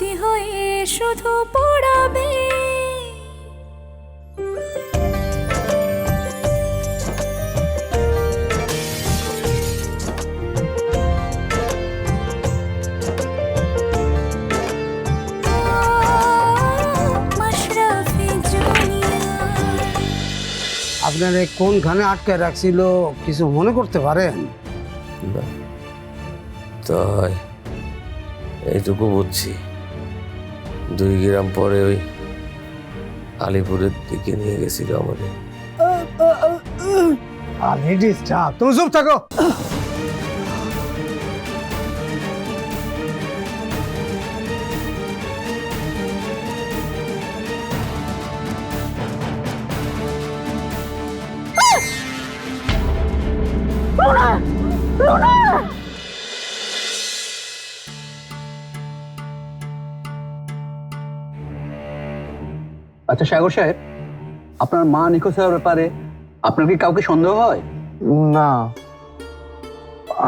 স্মৃতি হয়ে শুধু পড়াবে। আপনার এই কোনখানে আটকে রাখছিল কিছু মনে করতে পারেন? তাই এইটুকু বুঝছি। দুই গ্রাম পরে ওই আলিপুরের দিকে নিয়ে গেছিল আমাদের। আর লেডিসটা তুমি চুপ থাকো। সাগর সাহেব আপনার মা নিখোঁজ হওয়ার ব্যাপারে আপনার কি কাউকে সন্দেহ হয়? না।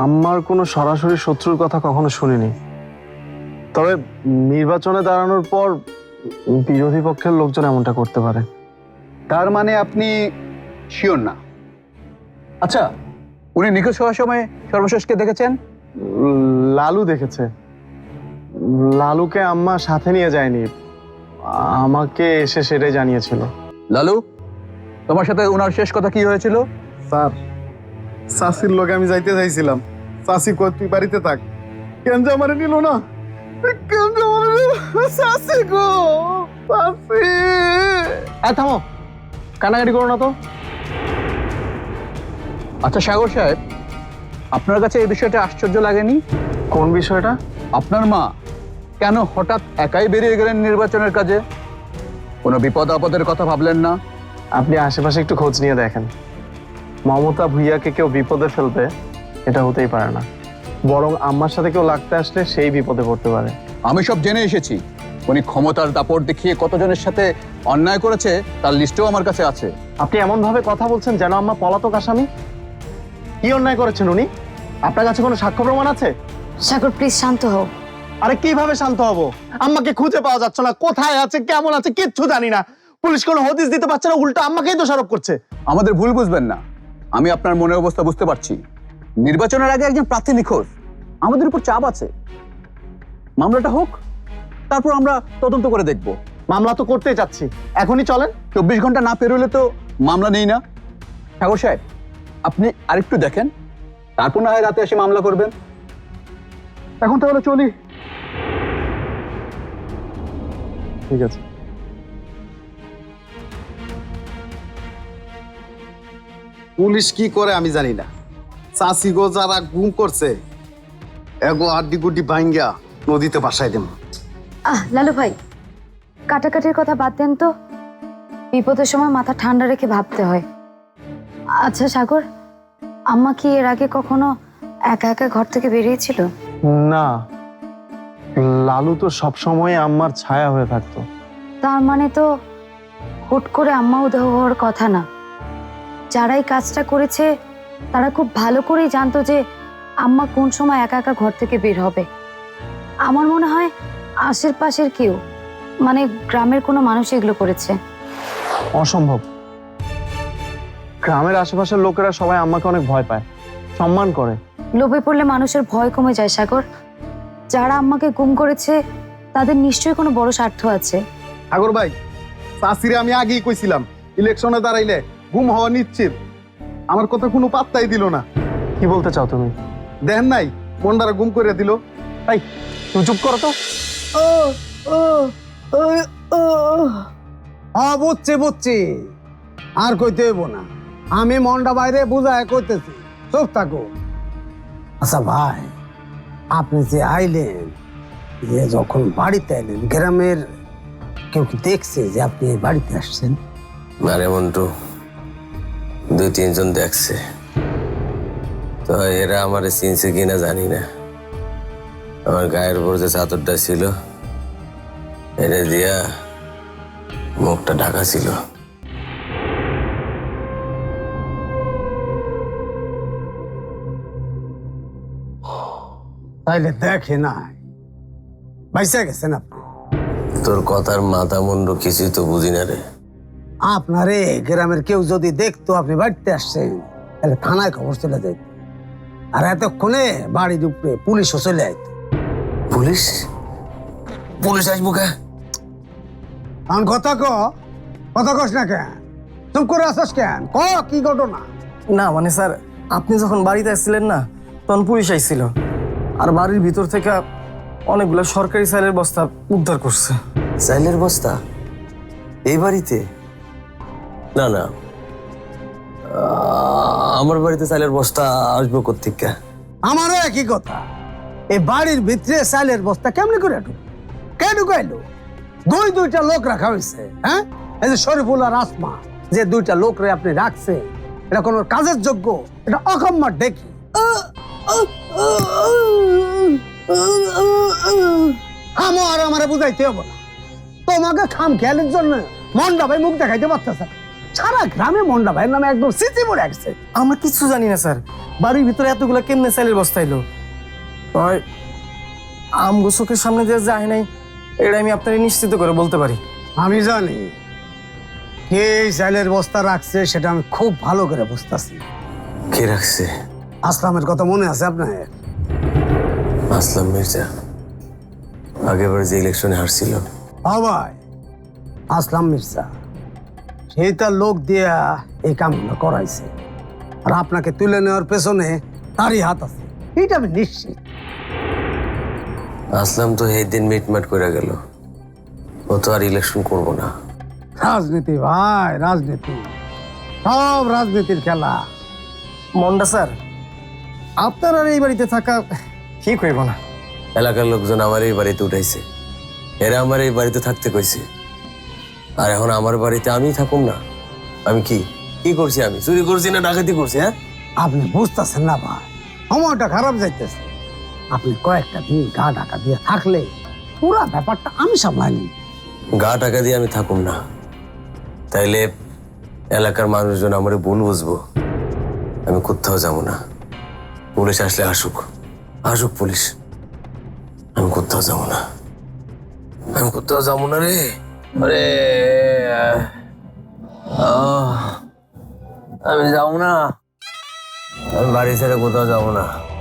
আমার কোনো সরাসরি শত্রুর কথা কখনো শুনিনি। তবে নির্বাচনে দাঁড়ানোর পর বিরোধী পক্ষের লোকজন এমনটা করতে পারে। তার মানে আপনি শিওর না? আচ্ছা উনি নিখোঁজ হওয়ার সময় সর্বশেষকে দেখেছেন? লালু দেখেছে। লালুকে আম্মা সাথে নিয়ে যায়নি। আমাকে এসে সেটাই জানিয়েছিল। লালু তোমার সাথে ওনার শেষ কথা কি হয়েছিল? স্যার চাষির লোকে আমি যাইতে চাইছিলাম। চাষি কই তুই বাড়িতে থাক। কেন যে আমারে নিল না? কেন যে আমারে চাষি গো চাষি। হ্যাঁ থামো। কানাকাটি করো না তো। আচ্ছা সাগর সাহেব আপনার কাছে এই বিষয়টা আশ্চর্য লাগেনি? কোন বিষয়টা? আপনার মা কেন হঠাৎ একাই বেরিয়ে গেলেন নির্বাচনের কাজে? কোনো বিপদ আপদের কথা ভাবলেন না? আপনি আশেপাশে একটু খোঁজ নিয়ে দেখেন। মমতা ভুইয়াকে কেউ বিপদে ফেলবে এটা হতেই পারে না। বরং আমার সাথে কেউ লাগতে আসলে সেই বিপদে পড়তে পারে। আমি সব জেনে এসেছি। উনি ক্ষমতার দাপট দেখিয়ে কতজনের সাথে অন্যায় করেছে তার লিস্টও আমার কাছে আছে। আপনি এমন ভাবে কথা বলছেন যেন আম্মা পলাতক আসামি? কি অন্যায় করেছেন উনি? আপনার কাছে কোনো সাক্ষ্য প্রমাণ আছে? সাগর প্লিজ শান্ত হও। আরে কীভাবে শান্ত হব? আম্মাকে খুঁজে পাওয়া যাচ্ছে না কোথায় আছে কেমন আছে কিচ্ছু জানি না। পুলিশ কোনো হদিস দিতে পারছে না উল্টো আম্মাকেই দোষারোপ করছে। আমাদের ভুল বুঝবেন না। আমি আপনার মনের অবস্থা বুঝতে পারছি। নির্বাচনের আগে একজন প্রার্থী নিখোঁজ। আমাদের উপর চাপ আছে। মামলাটা হোক তারপর আমরা তদন্ত করে দেখব। মামলা তো করতেই চাচ্ছি। এখনই চলেন। চব্বিশ ঘণ্টা না পেরোলে তো মামলা নেই না? ঠাকুর সাহেব আপনি আরেকটু দেখেন। তারপর না হয় রাতে এসে মামলা করবেন। এখন তাহলে চলি। ঠিক আছে। পুলিশ কি করে আমি জানি না। চাষি গো যারা গুম করছে এগো আড্ডি গুড্ডি ভাঙ্গা নদীতে বাসায় দেব। আহ লালু ভাই কাটাকাটির কথা বাদ দেন তো। বিপদের সময় মাথা ঠান্ডা রেখে ভাবতে হয়। আচ্ছা সাগর আম্মা কি এর আগে কখনো একা একা ঘর থেকে বেরিয়েছিল? না লালু তো সবসময় আম্মার ছায়া হয়ে থাকতো। তার মানে তো হুট করে আম্মা উদাহ হওয়ার কথা না। যারা এই কাজটা করেছে তারা খুব ভালো করেই জানতো যে আম্মা কোন সময় একা একা ঘর থেকে বের হবে। আমার মনে হয় আশেপাশের কেউ মানে গ্রামের কোনো মানুষ এগুলো করেছে। অসম্ভব। গ্রামের আশেপাশের লোকেরা সবাই আম্মাকে অনেক ভয় পায় সম্মান করে। লোভে পড়লে মানুষের ভয় কমে যায় সাগর। যারা আম্মাকে গুম করেছে তাদের নিশ্চয়ই কোনো বড় স্বার্থ আছে। আগর ভাই চাষিরে আমি আগেই কইছিলাম ইলেকশনে দাঁড়াইলে গুম হওয়া নিশ্চিত। আমার কথা কোনো পাত্তাই দিল না। কি বলতে চাও তুমি? দেখেন নাই মন্ডারা গুম করে দিল। এই তুমি চুপ করো তো। হ্যাঁ বুঝছি বুঝছি। আর কইতে হইব না। আমি মনটা বাইরে বুঝায় কইতেছি। চুপ থাকো। আচ্ছা ভাই। আপনি যে আইলেন যে যখন বাড়িতে আইলেন, গ্রামের কেউ কি দেখছে যে আপনি এই বাড়িতে আসছেন? আরে মন্টু দুই তিনজন দেখছে। তো এরা আমার চিনছে কিনা জানি না। আমার গায়ের উপর যে চাদরটা ছিল এটা দিয়া মুখটা ঢাকা ছিল। তাইলে দেখে নাই। বাইসা গেছেন আপনি। তোর কথার মাথা মুন্ড কিছুই তো বুঝি না রে। আপনারে গ্রামের কেউ যদি দেখতো আপনি বাড়িতে আসছেন তাহলে থানায় খবর চলে যেত। আর এতক্ষণে বাড়ির উপরে পুলিশও চলে আইত পুলিশ? পুলিশ আসব কে? কারণ কথা ক কথা কস না কেন? চুপ করে আসস কেন? ক কি ঘটনা? না মানে স্যার আপনি যখন বাড়িতে আসছিলেন না তখন পুলিশ আইছিল। আর বাড়ির ভিতর থেকে অনেকগুলো সরকারি সাইলের বস্তা উদ্ধার করছে। চাইলের বস্তা? এই বাড়িতে? না না। আমার বাড়িতে চাইলের বস্তা আসব কোথেকে আমারও একই কথা। এই বাড়ির ভিতরে চালের বস্তা কেমনি করে ঢুক কে ঢুকাইলো? দুই দুইটা লোক রাখা হয়েছে হ্যাঁ? এই যে শরীফুল আর আসমা যে দুইটা লোক রে আপনি রাখছে এটা কোনো কাজের যোগ্য এটা অকম্মার ডেকি। আমও আর আমারে বুঝাইতে হবে না। তোমাকে খাম খেয়ালের জন্য মন্ডা ভাই মুখ দেখাইতে পারতেছে। সারা গ্রামে মন্ডা ভাইয়ের নামে একদম সিচি পড়ে গেছে আমরা কিচ্ছু জানি না স্যার। বাড়ির ভিতরে এতগুলো কেমনে সাইলের বস্তা এলো? আমগো চোখের সামনে যে যায় নাই এটা আমি আপনাকে নিশ্চিত করে বলতে পারি। আমি জানি। কে এই বস্তা রাখছে সেটা আমি খুব ভালো করে বুঝতেছি। কে রাখছে? আসলামের কথা মনে আছে আপনার? আসলাম মির্জা। আগেবার যে ইলেকশনে হারছিল। ভাই আসলাম মির্জা। সেই তার লোক দিয়া এই কামগুলো করাইছে। আর আপনাকে তুলে নেওয়ার পেছনে তারই হাত আছে। এইটা আমি নিশ্চিত। আসলাম তো এই দিন মিটমাট করে গেল। ও তো আর ইলেকশন করব না। রাজনীতি ভাই রাজনীতি। সব রাজনীতির খেলা। মন্ডা স্যার আপনার আর এই বাড়িতে থাকা ঠিক হইব না। এলাকার লোকজন আমার এই বাড়িতে উঠাইছে। এরা আমার এই বাড়িতে থাকতে কইছে। আর এখন আমার বাড়িতে আমি থাকুম না। আমি কি? কি করছি আমি? চুরি করছি না ডাকাতি করছি হ্যাঁ? আপনি বুঝতেছেন না ভাই সময়টা খারাপ যাইতেছে। আপনি কয়েকটা দিন গা ঢাকা দিয়ে থাকলে পুরা ব্যাপারটা আমি সামলাই নিই গা টাকা দিয়ে আমি থাকুম না। তাইলে এলাকার মানুষজন আমার ভুল বুঝব। আমি কোথাও যাব না। পুলিশ আসলে আসুক। আসুক পুলিশ। আমি কোথাও যাব না। আমি কোথাও যাব না রে। আরে আমি যাব না। আমি বাড়ি ছেড়ে কোথাও যাব না।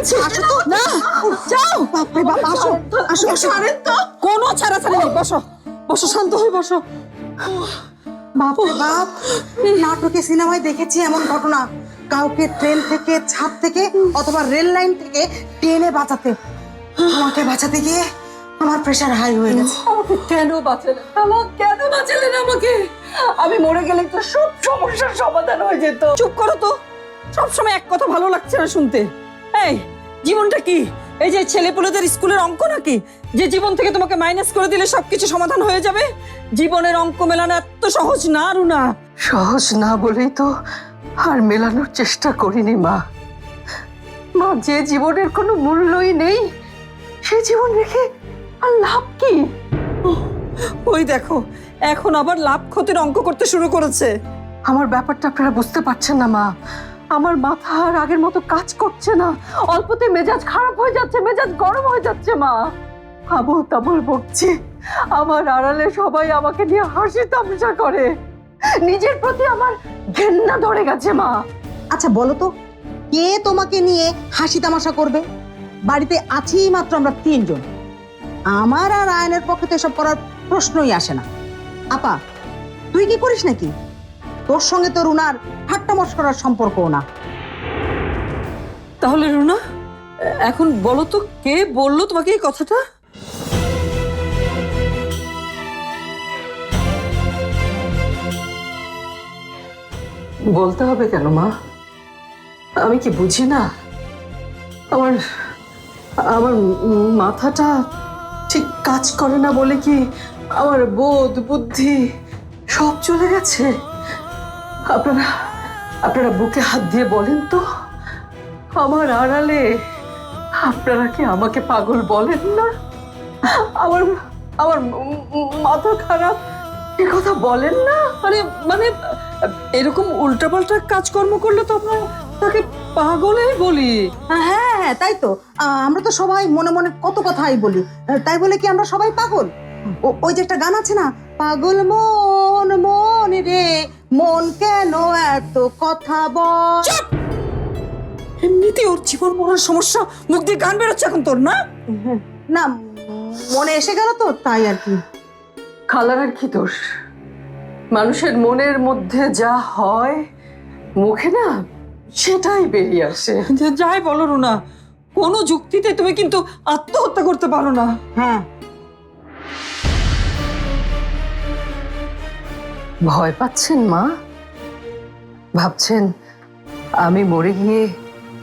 বলছি? না। যাও। বাপরে বাপ আসো। আসো। আসো কোনো ছাড়াছাড়ি নেই। বসো। বসো শান্ত হয়ে বসো। বাপরে বাপ নাটকে সিনেমায় দেখেছি এমন ঘটনা। কাউকে ট্রেন থেকে ছাদ থেকে অথবা রেল লাইন থেকে টেনে বাঁচাতে। আমাকে বাঁচাতে গিয়ে আমার প্রেশার হাই হয়ে গেছে। আমাকে কেন বাঁচালেন আমার কেন বাঁচালেন আমাকে? আমি মরে গেলে তো সব সমস্যার সমাধান হয়ে যেত। চুপ করো তো। সবসময় এক কথা ভালো লাগছে না শুনতে। এই জীবনটা কি? এই যে ছেলেপুলেদের স্কুলের অঙ্ক নাকি? যে জীবন থেকে তোমাকে মাইনাস করে দিলে সবকিছু সমাধান হয়ে যাবে? জীবনের অঙ্ক মেলানো এত সহজ না রুনা? সহজ না বলেই তো আর মেলানোর চেষ্টা করিনি মা। মা যে জীবনের কোনো মূল্যই নেই সে জীবন রেখে আর লাভ কি? ওই দেখো এখন আবার লাভ ক্ষতির অঙ্ক করতে শুরু করেছে। আমার ব্যাপারটা আপনারা বুঝতে পারছেন না মা। আমার মাথা আর আগের মতো কাজ করছে না। অল্পতে মেজাজ খারাপ হয়ে যাচ্ছে, মেজাজ গরম হয়ে যাচ্ছে, মা। আবল তাবল বকছি। আমার আড়ালে সবাই আমাকে নিয়ে হাসি তামাশা করে। নিজের প্রতি আমার ঘেন্না ধরে গেছে, মা। আচ্ছা বলো তো, কে তোমাকে নিয়ে হাসি তামাশা করবে? বাড়িতে আছি মাত্র আমরা তিনজন। আমার আর আয়নের পক্ষে তো এসব করার প্রশ্নই আসে না। আপা, তুই কি করিস নাকি? তোর সঙ্গে তো রুনার ঠাট্টা মস্করার সম্পর্কও না। তাহলে রুনা এখন বলো তো কে বলল তোমাকে এই কথাটা? বলতে হবে কেন মা? আমি কি বুঝি না? আমার আমার মাথাটা ঠিক কাজ করে না বলে কি আমার বোধ বুদ্ধি সব চলে গেছে? আপনারা আপনারা বুকে হাত দিয়ে বলেন তো আমার আড়ালে আপনারা কি আমাকে পাগল বলেন না? আমার আমার মাথা খারাপ এ কথা বলেন না? মানে মানে এরকম উল্টাপাল্টা কাজকর্ম করলে তো আমরা তাকে পাগলেই বলি। হ্যাঁ হ্যাঁ তাই তো। আমরা তো সবাই মনে মনে কত কথাই বলি। তাই বলে কি আমরা সবাই পাগল? ওই যে একটা গান আছে না পাগল মন মন রে মন কেন এত কথা বল? এমনিতে ওর জীবন মরার সমস্যা মুখ দিয়ে গান বেরোচ্ছে এখন তোর না? না মনে এসে গেল তো তাই আর কি। খালার আর কি দোষ? মানুষের মনের মধ্যে যা হয় মুখে না সেটাই বেরিয়ে আসে। যে যাই বলো রুনা কোনো যুক্তিতে তুমি কিন্তু আত্মহত্যা করতে পারো না। হ্যাঁ ভয় পাচ্ছেন, মা? ভাবছেন, আমি মরে গিয়ে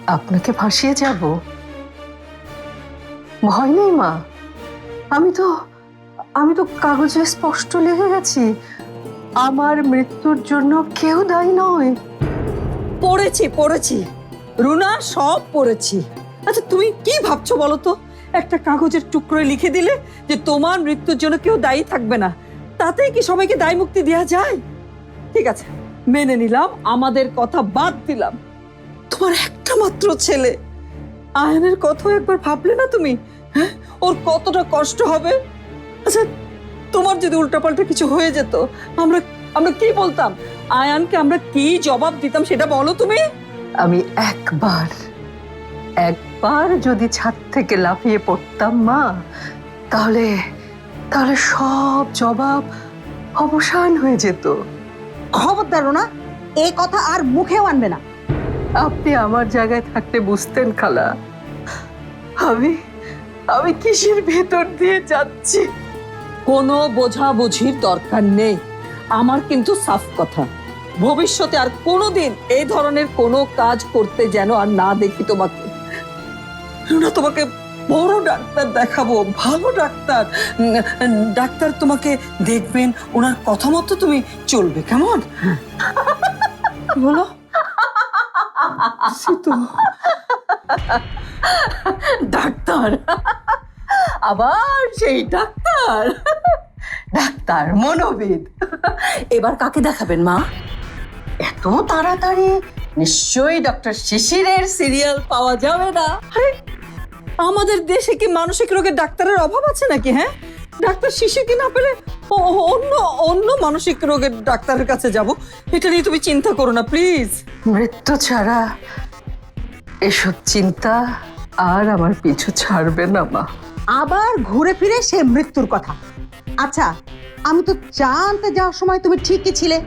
আপনাকে ফাঁসিয়ে যাব? ভয় নেই, মা। আমি তো আমি তো কাগজে স্পষ্ট লিখে গেছি, আমার মৃত্যুর জন্য কেউ দায়ী নয়। পড়েছি পড়েছি। রুনা, সব পড়েছি। আচ্ছা তুমি কি ভাবছ বলো তো? একটা কাগজের টুকরোয় লিখে দিলে যে তোমার মৃত্যুর জন্য কেউ দায়ী থাকবে না। তাতেই কি সবাইকে দায় মুক্তি দেওয়া যায়? ঠিক আছে, মেনে নিলাম, আমাদের কথা বাদ দিলাম। তোমার একটা মাত্র ছেলে। আয়নের কথাও একবার ভাবলে না তুমি? হ্যাঁ ওর কতটা কষ্ট হবে? আচ্ছা তোমার যদি উল্টাপাল্টা কিছু হয়ে যেত, আমরা আমরা কি বলতাম? আয়ানকে আমরা কি জবাব দিতাম সেটা বলো তুমি? আমি একবার একবার যদি ছাদ থেকে লাফিয়ে পড়তাম, মা, তাহলে তাহলে সব জবাব অবসান হয়ে যেত। খবরদার না এই কথা আর মুখেও আনবে না। আপনি আমার জায়গায় থাকতে বুঝতেন খালা। আমি আমি কিসের ভেতর দিয়ে যাচ্ছি? কোনো বোঝাবুঝির দরকার নেই। আমার কিন্তু সাফ কথা। ভবিষ্যতে আর কোনোদিন এই ধরনের কোনো কাজ করতে যেন আর না দেখি তোমাকে। রুনা তোমাকে বড় ডাক্তার দেখাবো ভালো ডাক্তার। ডাক্তার তোমাকে দেখবেন ওনার কথা মতো তুমি চলবে কেমন? বলো। ডাক্তার। আবার সেই ডাক্তার। ডাক্তার মনোবিদ। এবার কাকে দেখাবেন মা? এত তাড়াতাড়ি? নিশ্চয়ই ডক্টর শিশিরের সিরিয়াল পাওয়া যাবে না। আমাদের দেশে কি মানসিক রোগের ডাক্তারের অভাব আছে নাকি হ্যাঁ? ডাক্তার শিশু কি না পেলে অন্য অন্য মানসিক রোগের ডাক্তারের কাছে যাব? এটা নিয়ে তুমি চিন্তা করো না প্লিজ। মৃত্যু ছাড়া এসব চিন্তা আর আমার পিছু ছাড়বে না মা। আবার ঘুরে ফিরে সে মৃত্যুর কথা। আচ্ছা আমি তো চা আনতে যাওয়ার সময় তুমি ঠিকই ছিলে।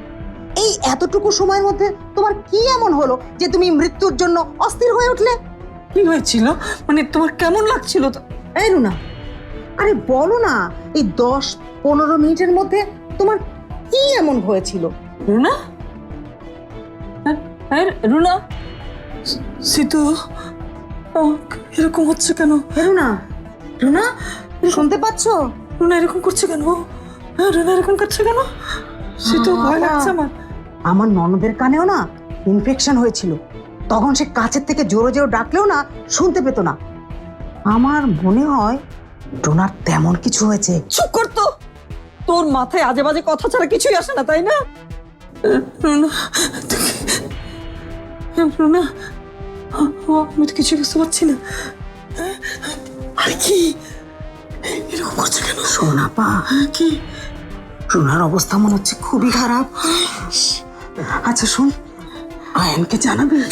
এই এতটুকু সময়ের মধ্যে তোমার কি এমন হলো যে তুমি মৃত্যুর জন্য অস্থির হয়ে উঠলে? কি হয়েছিল? মানে তোমার কেমন লাগছিল? তো এই রুনা আরে বলো না এই দশ পনেরো মিনিটের মধ্যে তোমার কি এমন হয়েছিল? রুনা? হ্যাঁ, হ্যাঁ রুনা? সিতু এরকম হচ্ছে কেন? রুনা রুনা? শুনতে পাচ্ছো? রুনা এরকম করছে কেন? হ্যাঁ রুনা এরকম করছে কেন? সিতু ভয় লাগছে আমার। আমার ননদের কানেও না ইনফেকশন হয়েছিল। তখন সে কাছের থেকে জোরে জোরে ডাকলেও না শুনতে পেত না। আমার মনে হয় ডোনার তেমন কিছু হয়েছে। চুপ কর তো! তোর মাথায় আজে বাজে কথা ছাড়া কিছুই আসে না তাই না? রুনা আমি তো কিছু বুঝতে পারছি না। আর কি? এরকম করছে কেন? সোনা পা কি? রুনার অবস্থা মনে হচ্ছে খুবই খারাপ। আচ্ছা শোন আয়নকে জানাবি?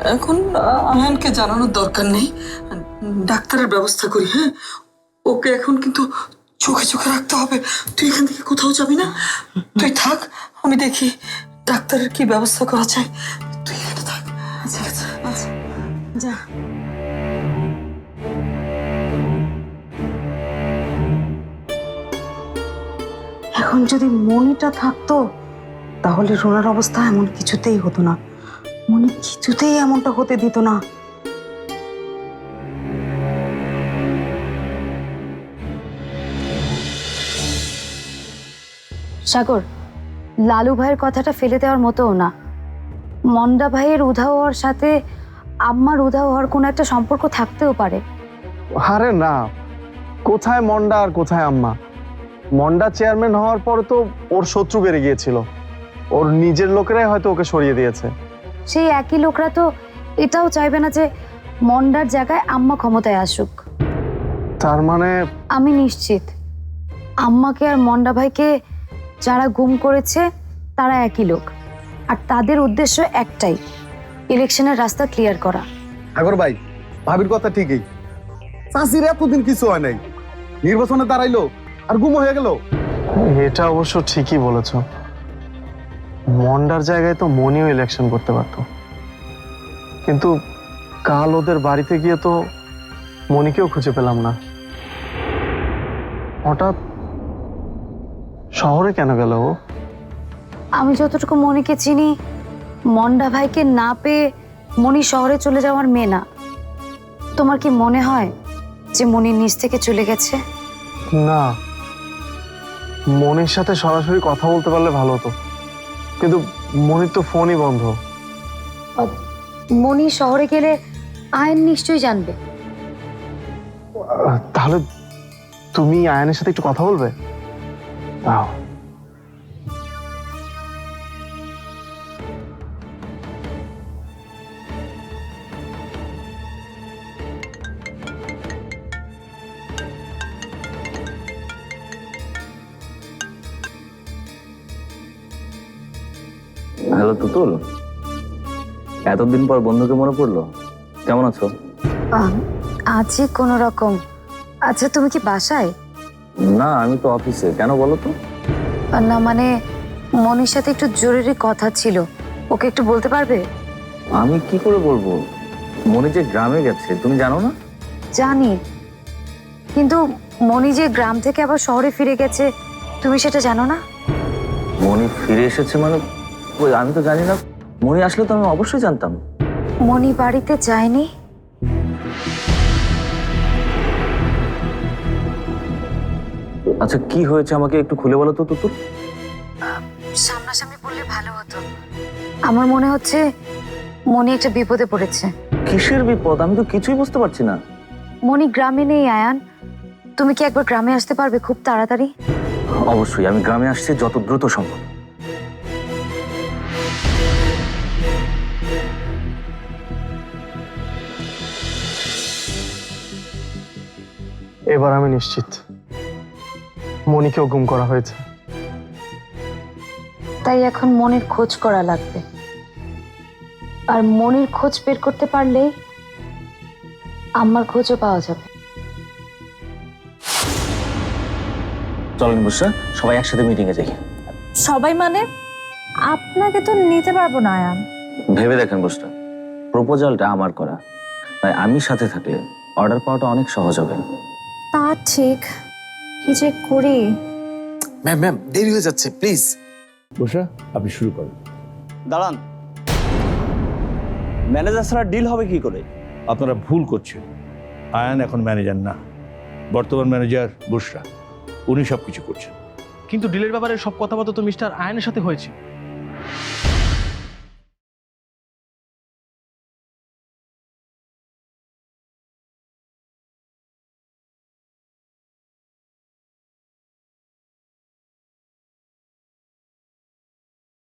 এখন আয়নকে জানানোর দরকার নেই। ডাক্তারের ব্যবস্থা করি হ্যাঁ? ওকে এখন কিন্তু চোখে চোখে রাখতে হবে। তুই এখান থেকে কোথাও যাবি না? তুই থাক, আমি দেখি ডাক্তারের কি ব্যবস্থা করা যায়। তুই এখানে থাক। ঠিক আছে আচ্ছা। যা। এখন যদি মনিটা থাকতো তাহলে রুনার অবস্থা এমন কিছুতেই হতো না। মনে কিছুতেই এমনটা হতে দিত না। সাগর লালু ভাইয়ের কথাটা ফেলে দেওয়ার মতোও না। মন্ডা ভাইয়ের উধাও হওয়ার সাথে আম্মার উধাও হওয়ার কোনো একটা সম্পর্ক থাকতেও পারে। আরে না কোথায় মন্ডা আর কোথায় আম্মা? মন্ডা চেয়ারম্যান হওয়ার পর তো ওর শত্রু বেড়ে গিয়েছিল। ওর নিজের লোকেরাই হয়তো ওকে সরিয়ে দিয়েছে। সেই একই লোকরা তো এটাও চাইবে না যে মন্ডার জায়গায় আম্মা ক্ষমতায় আসুক। তার মানে আমি নিশ্চিত। আম্মাকে আর মন্ডা ভাইকে যারা গুম করেছে তারা একই লোক। আর তাদের উদ্দেশ্য একটাই ইলেকশনের রাস্তা ক্লিয়ার করা। আগর ভাই ভাবির কথা ঠিকই। চাষির এতদিন কিছু হয় নাই। নির্বাচনে দাঁড়াইলো আর গুম হয়ে গেল। এটা অবশ্য ঠিকই বলেছ। মন্ডার জায়গায় তো মনিও ইলেকশন করতে পারতো। কিন্তু কাল ওদের বাড়িতে গিয়ে তো মনিকেও খুঁজে পেলাম না। হঠাৎ শহরে কেন গেল ও? আমি যতটুকু মনিকে চিনি মন্ডা ভাইকে না পেয়ে মনি শহরে চলে যাওয়ার মেয়ে না। তোমার কি মনে হয় যে মনি নিজ থেকে চলে গেছে? না। মনির সাথে সরাসরি কথা বলতে পারলে ভালো হতো। কিন্তু মনির তো ফোনই বন্ধ। মনি শহরে গেলে আয়ন নিশ্চয়ই জানবে। তাহলে তুমি আয়নের সাথে একটু কথা বলবে? হ্যালো তুতুল। এতদিন পর বন্ধুকে মনে পড়ল? কেমন আছো? আছি কোনো রকম। আচ্ছা তুমি কি বাসায়? না আমি তো অফিসে। কেন বলো তো? না মানে মনির সাথে একটু জরুরি কথা ছিল। ওকে একটু বলতে পারবে? আমি কি করে বলব? মনে যে গ্রামে গেছে তুমি জানো না? জানি। কিন্তু মনি যে গ্রাম থেকে আবার শহরে ফিরে গেছে তুমি সেটা জানো না? মনি ফিরে এসেছে মানে ওই আমি তো জানি না। মনি আসলে তো আমি অবশ্যই জানতাম। মনি বাড়িতে যায়নি? আচ্ছা কি হয়েছে আমাকে একটু খুলে বলো তো তুতুল সামনাসামনি বললে ভালো হতো। আমার মনে হচ্ছে মনি একটা বিপদে পড়েছে। কিসের বিপদ? আমি তো কিছুই বুঝতে পারছি না। মনি গ্রামে নেই আয়ান। তুমি কি একবার গ্রামে আসতে পারবে খুব তাড়াতাড়ি? অবশ্যই আমি গ্রামে আসছি যত দ্রুত সম্ভব। এবার আমি নিশ্চিত। মনিকেও গুম করা হয়েছে। তাই এখন মনির খোঁজ করা লাগবে। আর মনির খোঁজ বের করতে পারলেই আমার খোঁজও পাওয়া যাবে। চলেন বুসরা সবাই একসাথে মিটিং এ যাই। সবাই মানে? আপনাকে তো নিতে পারব না আয়ান। ভেবে দেখেন বুসরা প্রপোজালটা আমার করা। তাই আমি সাথে থাকলে অর্ডার পাওয়াটা অনেক সহজ হবে। তা ঠিক। কি যে করি? ম্যাম ম্যাম দেরি হয়ে যাচ্ছে প্লিজ বসা আপনি শুরু করেন। দাঁড়ান। ম্যানেজার ছাড়া ডিল হবে কি করে? আপনারা ভুল করছেন। আয়ান এখন ম্যানেজার না। বর্তমান ম্যানেজার বুসরা। উনি সব কিছু করছেন। কিন্তু ডিলের ব্যাপারে সব কথাবার্তা তো মিস্টার আয়নের সাথে হয়েছে।